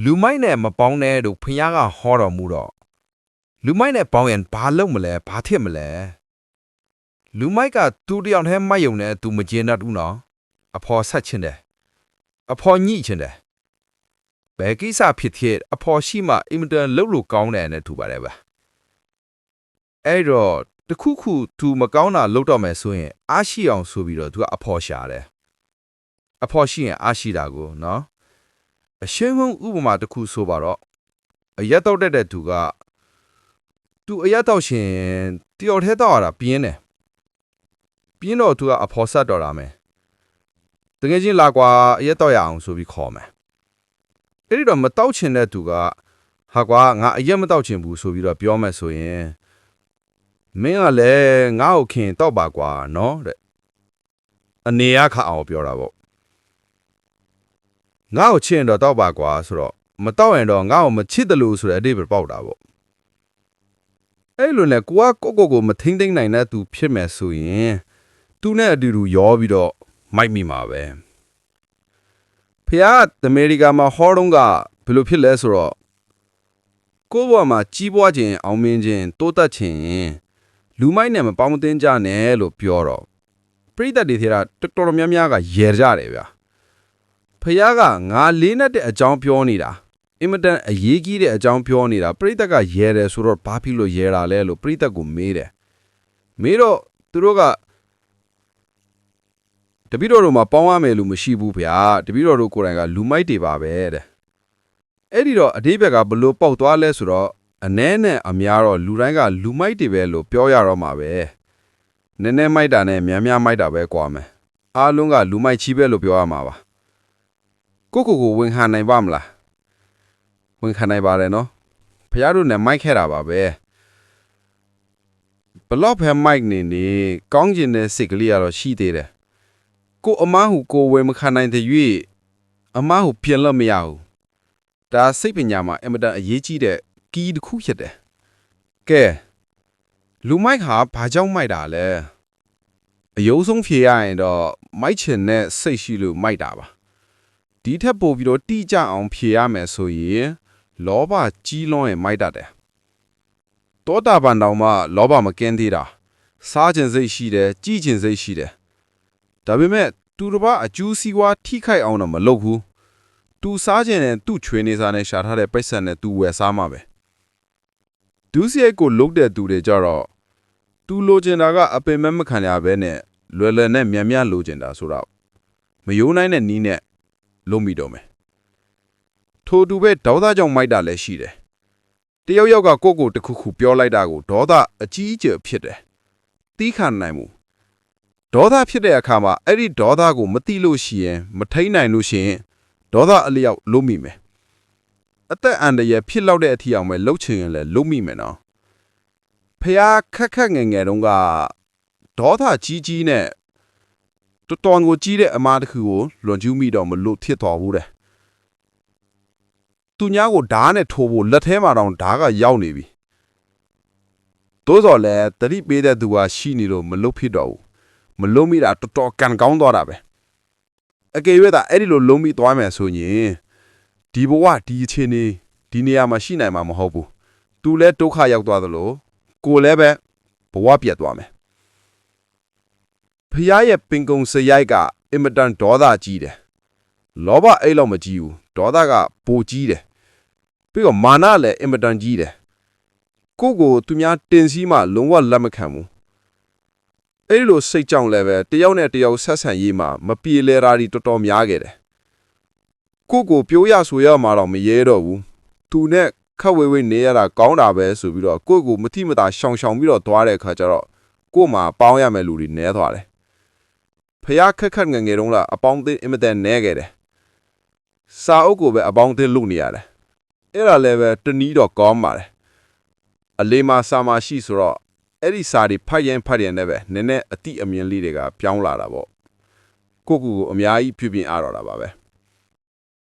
လူမိုက်နဲ့မပေါင်းနဲ့တို့ဖခင်ကဟောတော်မူတော့လူမိုက်နဲ့ပေါင်းရင်ဘာလုပ်မလဲဘာထစ်မလဲလူမိုက်ကသူတယောက်တည်းမိုက်ယုံနဲ့သူမကျေနပ်ဘူးနော်အဖော်ဆက်ချင်းတယ်အဖော်ညှိချင်းတယ်ဘယ်ကိစ္စဖြစ်ဖြစ်အဖော်ရှိမှအင်မတန်လှုပ်လို့ကောင်းတယ်နဲ့ထူပါတယ်ဗျအဲ့တော့တခုခုသူမကောင်းတာလုပ်တော့မယ်ဆိုရင်အားရှိအောင်ဆိုပြီးတော့သူကအဖော်ရှာတယ်အဖော်ရှိရင်အားရှိတာကိုနော် အရှင်းဆုံးဥပမာတစ်ခုဆိုပါတော့အရက်တော့တက်တဲ့သူကသူအရက်တော့ရှင်တယောက်တည်းတော့ရတာပြင်းတယ်ပြင်းတော့သူကအဖော်ဆက်တော်တာမယ်တကယ်ချင်းလာကွာအရက်တော့ရအောင်ဆိုပြီးခေါ်မယ်အဲ့ဒီတော့မတော့ချင်တဲ့သူကဟာကွာငါအရက်မတော့ချင်ဘူးဆိုပြီးတော့ပြောမယ်ဆိုရင်မင်းကလည်းငါ့ကိုခင်တော့ပါကွာနော်တဲ့အနေရခအောင်ပြောတာပေါ့ ငါ့ကိုချစ်ရင်တော့တောက်ပါကွာဆိုတော့မတောက်ရင်တော့ငါ့ကိုမချစ်တယ်လို့ဆိုတဲ့အတိတ်ပဲပေါက်တာပေါ့အဲ့လိုနဲ့ကိုကကိုကိုကိုမထိမ့်သိမ့်နိုင်တဲ့သူဖြစ်မယ်ဆိုရင်သူနဲ့အတူတူရောပြီးတော့မိုက်မိမှာပဲဖះအမေရိကမှာဟောတော့ကဘယ်လိုဖြစ်လဲဆိုတော့ကိုယ့်ဘဝမှာကြီးပွားခြင်းအောင်မြင်ခြင်းတိုးတက်ခြင်းလူမိုက်နဲ့မပေါင်းမတင်ကြနဲ့လို့ပြောတော့ပရိသတ်တွေထဲကတော်တော်များများကရေကြတယ်ဗျာ ဖះကငါလေးနဲ့တဲ့အကြောင်းပြောနေတာအင်မတန်အရေးကြီးတဲ့အကြောင်းပြောနေတာပရိသတ်ကရဲတယ်ဆိုတော့ဘာဖြစ်လို့ရဲတာလဲလို့ပရိသတ်ကိုမေးတယ်မေးတော့သူတို့ကတပည့်တော်တို့မှာပေါင်းရမယ်လို့မရှိဘူးဗျာတပည့်တော်တို့ကိုယ်တိုင်ကလူမိုက်တွေပါပဲတဲ့အဲ့ဒီတော့အတိဘက်ကဘလို့ပေါက်သွားလဲဆိုတော့အ ਨੇ နဲ့အများတော့လူတိုင်းကလူမိုက်တွေပဲလို့ပြောရတော့မှာပဲနည်းနည်းမိုက်တာနဲ့များများမိုက်တာပဲကွာမယ်အားလုံးကလူမိုက်ချီးပဲလို့ပြောရမှာပါ ကိုကိုကိုဝင်ခံနိုင်ပါမလားဝင်ခံနိုင်ပါတယ်နော်ဖះတို့နဲ့မိုက်ခဲ့တာပါပဲဘလော့ဖဲမိုက်နေနေကောင်းကျင်တဲ့စိတ်ကလေးကတော့ရှိသေးတယ်ကိုအမားဟုကိုဝယ်မခံနိုင်တဲ့၍အမားဟုပြင်လို့မရဘူးဒါစိတ်ပညာမှာအင်မတန်အရေးကြီးတဲ့ကီးတစ်ခုဖြစ်တယ်ကဲလူမိုက်ဟာဘာကြောင့်မိုက်တာလဲအယိုးဆုံးဖြေရရင်တော့မိုက်ချင်တဲ့စိတ်ရှိလို့မိုက်တာပါ ဒီထက်ပိုပြီးတော့တိကျအောင်ဖြေရမယ်ဆိုရင်လောဘကြီးလွန်းရင်မိုက်တတ်တယ်တောတာပန်တောင်မှလောဘမကင်းသေးတာစားခြင်းစိတ်ရှိတယ်ကြည်ခြင်းစိတ်ရှိတယ်ဒါပေမဲ့သူတစ်ပါးအကျူးစီးပွားထိခိုက်အောင်တော့မလုပ်ဘူးသူစားခြင်းနဲ့သူ့ချွေးနေစားနဲ့ရှာထားတဲ့ပိုက်ဆံနဲ့သူဝယ်စားမှာပဲဒူးစရိုက်ကိုလုတ်တဲ့သူတွေကြတော့သူလိုချင်တာကအပင်မမခံရဘဲနဲ့လွယ်လွယ်နဲ့မြန်မြန်လိုချင်တာဆိုတော့မယိုးနိုင်တဲ့နီးနဲ့ လုံးမိတော့မယ်ထို့တူပဲဒေါသကြောင့်မိုက်တာလည်းရှိတယ်တယောက်ယောက်ကကိုယ့်ကိုယ်တစ်ခုခုပြောလိုက်တာကိုဒေါသအကြီးအကျယ်ဖြစ်တယ်တီးခံနိုင်မှုဒေါသဖြစ်တဲ့အခါမှာအဲ့ဒီဒေါသကိုမတိလို့ရှိရင်မထိန်နိုင်လို့ရှိရင်ဒေါသအလျောက်လုံးမိမယ်အသက်အန္တရာယ်ဖြစ်လောက်တဲ့အထီအောင်ပဲလှုပ်ချင်ရင်လည်းလုံးမိမယ်နော်ဖះခက်ခက်ငယ်ငယ်တုန်းကဒေါသကြီးကြီးနဲ့ တော်တော်ကိုကြီးတဲ့အမားတစ်ခုကိုလွန်ကျူးမိတော့မလို့ဖြစ်သွားဘူးတဲ့သူညာကိုဓာတ်နဲ့ထိုးဖို့လက်ထဲမှာတောင်ဓာတ်ကရောက်နေပြီသို့တော်လည်းတတိပေးတဲ့သူကရှိနေလို့မလို့ဖြစ်တော့ဘူးမလို့မိတာတော်တော်ကန်ကောင်းသွားတာပဲအကယ်၍သာအဲ့ဒီလိုလုံးမိသွားမယ်ဆိုရင်ဒီဘဝဒီအခြေအနေဒီနေရာမှာရှိနိုင်မှာမဟုတ်ဘူးသူလည်းဒုက္ခရောက်သွားသလိုကိုယ်လည်းပဲဘဝပြတ်သွားမယ် ဖះရဲ့ပင်ကုံစရိုက်ကအင်မတန်ဒေါသကြီးတယ်။လောဘအဲ့လောက်မကြီးဘူး။ဒေါသကပိုကြီးတယ်။ပြီးတော့မာနလည်းအင်မတန်ကြီးတယ်။ကိုယ့်ကိုသူများတင်စီမှလုံးဝလက်မခံဘူး။အဲ့ဒီလိုစိတ်ကြောင့်လည်းပဲတယောက်နဲ့တယောက်ဆက်ဆံရေးမှာမပြေလည်တာတွေတော်တော်များခဲ့တယ်။ကိုယ့်ကိုပြိုးရဆိုရမှာတော့မရဲတော့ဘူး။သူနဲ့ခက်ဝေးဝေးနေရတာကောင်းတာပဲဆိုပြီးတော့ကိုယ့်ကိုမတိမတာရှောင်ရှောင်ပြီးတော့သွားတဲ့အခါကျတော့ကို့မှာပေါင်းရမယ့်လူတွေနဲသွားတယ် ဖះခက်ခက်ငယ်ငယ်တုန်းကအပေါင်းအသင်းအင်မတန်နဲခဲ့တယ်။စာအုပ်ကိုပဲအပေါင်းအသင်းလုပ်နေရတယ်။အဲ့ဒါလည်းပဲတနည်းတော့ကောင်းပါတယ်။အလေးမစာမရှိဆိုတော့အဲ့ဒီစာတွေဖတ်ရင်ဖတ်ရင်လည်းပဲနည်းနည်းအတိအမြင်လေးတွေကပြောင်းလာတာပေါ့။ကိုယ့်ကိုယ်ကိုအများကြီးပြုပြင်အားတော့တာပါပဲ။